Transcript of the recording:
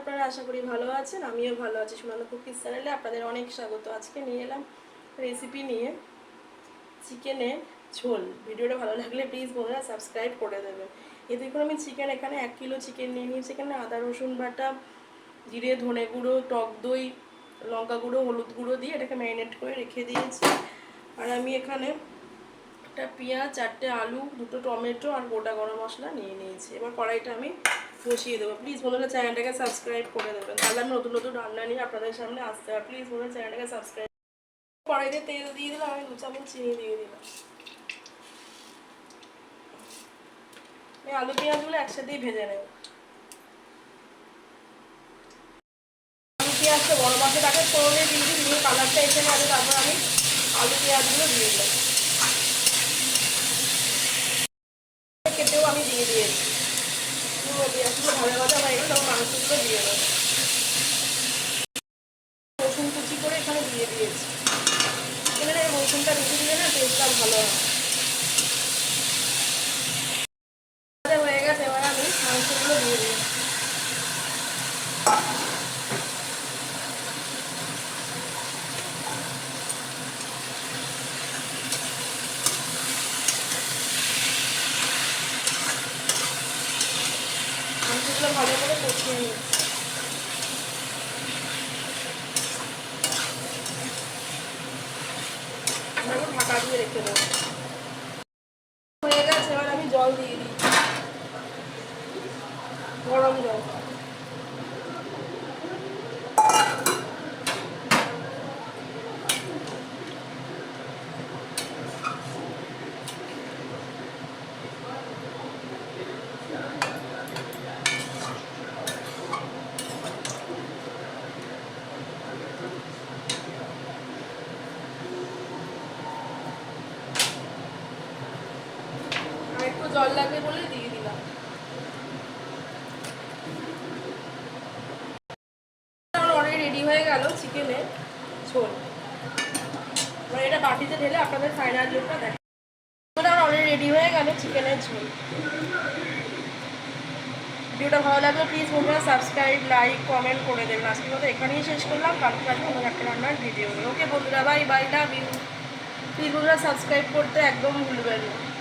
আপনারা আশা করি ভালো আছেন, আমিও ভালো আছি। সুনন্দা কুকিজ চ্যানেলে আপনাদের অনেক স্বাগত। আজকে নিয়ে এলাম রেসিপি নিয়ে চিকেনের ঝোল। ভিডিওটা ভালো লাগলে প্লিজ বন্ধুরা সাবস্ক্রাইব করে দেবেন। এ দেখুন আমি চিকেন এখানে এক কিলো চিকেন নিয়ে নিয়েছি। এখানে আদা, রসুন বাটা, জিরে, ধনে গুঁড়ো, টক দই, লঙ্কা গুঁড়ো, হলুদ গুঁড়ো দিয়ে এটাকে ম্যারিনেট করে রেখে দিয়েছি। আর আমি এখানে একটা পেঁয়াজ, চারটে আলু, দুটো টমেটো আর গোটা গরম মশলা নিয়ে নিয়েছি। এবার কড়াইটা আমি বসিয়ে দেবো। প্লিজ বন্ধুরা চ্যানেলটাকে সাবস্ক্রাইব করে দেবেন। তাহলে আমি নতুন নতুন রান্না নিয়ে আপনাদের সামনে আসতে হবে প্লিজ বন্ধুরা চ্যানেলটাকে সাবস্ক্রাইব কড়াইতে তেল দিয়ে দিলাম, আমি দু চামচ চিনি দিয়ে দিলাম। আমি আলু পেঁয়াজগুলো একসাথেই ভেজে নেব। আলু পেঁয়াজটা মাছের তাকে ফোড়নে দিয়ে দিয়ে কালারটা এসে যাবে তারপর আমি আলু পেঁয়াজগুলো দিয়ে দিলাম। আমি দিয়ে দিয়েছি। পুরো পেঁয়াজগুলো ভালো কথা গেলে তখন মাংসগুলো দিয়ে দেবো। রসুন কুচি করে এখানে দিয়ে দিয়েছি। এখানে রসুনটা বেশি দিলে না টেস্টটা ভালো হয়। হয়ে গেছে, এবার আমি মাংসগুলো দিয়ে দিই মাংসগুলো ভালো করে কষিয়ে ঢাকা দিয়ে রেখে দেবো। হয়ে গেছে, এবার আমি জল দিয়ে দিই। গরম জল আর একটু জল লাগবে বলে দিয়ে দিলাম। রেডি হয়ে গেল চিকেনের ঝোল। এটা বাটিতে ঢেলে আপনাদের ফাইনাল লুকটা দেখ অলরেডি রেডি হয়ে গেল চিকেনের ঝোল। ভিডিওটা ভালো লাগলে প্লিজ বন্ধুরা সাবস্ক্রাইব লাইক কমেন্ট করে দেবেন। আজকের মতো এখানেই শেষ করলাম। কালকে আসব অন্য একটা রান্নার ভিডিও ওকে বন্ধুরা bye bye love you please বন্ধুরা সাবস্ক্রাইব করতে একদম ভুলবেন না।